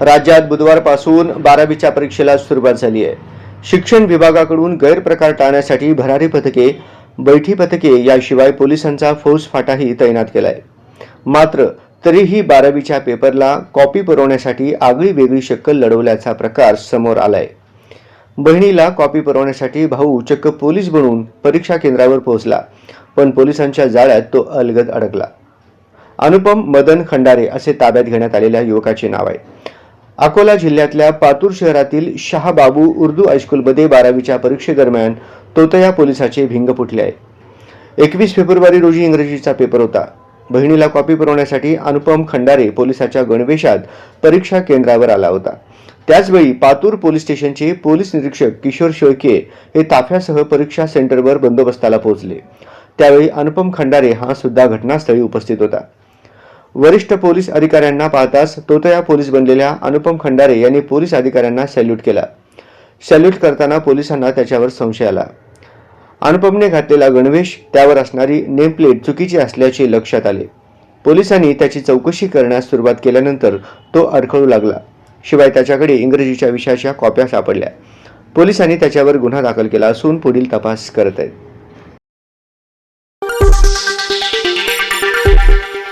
राज्यात बुधवारपासून बारावीच्या परीक्षेला सुरुवात झाली आहे. शिक्षण विभागाकडून गैरप्रकार टाळण्यासाठी भरारी पथके बैठी पथके याशिवाय पोलिसांचा फौजफाटाही तैनात केलाय. मात्र तरीही बारावीच्या पेपरला कॉपी पुरवण्यासाठी आगळी वेगळी शक्कल लढवल्याचा प्रकार समोर आलाय. बहिणीला कॉपी पुरवण्यासाठी भाऊ चक्क पोलीस बनून परीक्षा केंद्रावर पोहोचला पण पोलिसांच्या जाळ्यात तो अलगद अडकला. अनुपम मदन खंडारे असे ताब्यात घेण्यात आलेल्या युवकाचे नाव आहे. अकोला जिल्ह्यातल्या पातूर शहरातील शहाबाबू उर्दू हायस्कूलमध्ये बारावीच्या परीक्षेदरम्यान तोतया पोलिसाचे भिंग फुटले आहे. एकवीस फेब्रुवारी रोजी इंग्रजीचा पेपर होता. बहिणीला कॉपी पुरवण्यासाठी अनुपम खंडारे पोलिसाच्या गणवेशात परीक्षा केंद्रावर आला होता. त्याचवेळी पातूर पोलीस स्टेशनचे पोलीस निरीक्षक किशोर शेळके हे ताफ्यासह परीक्षा सेंटरवर बंदोबस्ताला पोहोचले. त्यावेळी अनुपम खंडारे हा सुद्धा घटनास्थळी उपस्थित होता. वरिष्ठ पोलीस अधिकाऱ्यांना पाहताच तोतया पोलीस बनलेल्या अनुपम खंडारे यांनी पोलीस अधिकाऱ्यांना सॅल्यूट केला. सॅल्यूट करताना पोलिसांना त्याच्यावर संशय आला. अनुपमने घातलेला गणवेश त्यावर असणारी नेमप्लेट चुकीची असल्याचे लक्षात आले. पोलिसांनी त्याची चौकशी करण्यास सुरुवात केल्यानंतर तो अडखळू लागला. शिवाय त्याच्याकडे इंग्रजीच्या विषयाच्या कॉप्या सापडल्या. पोलिसांनी त्याच्यावर गुन्हा दाखल केला असून पुढील तपास करत आहेत.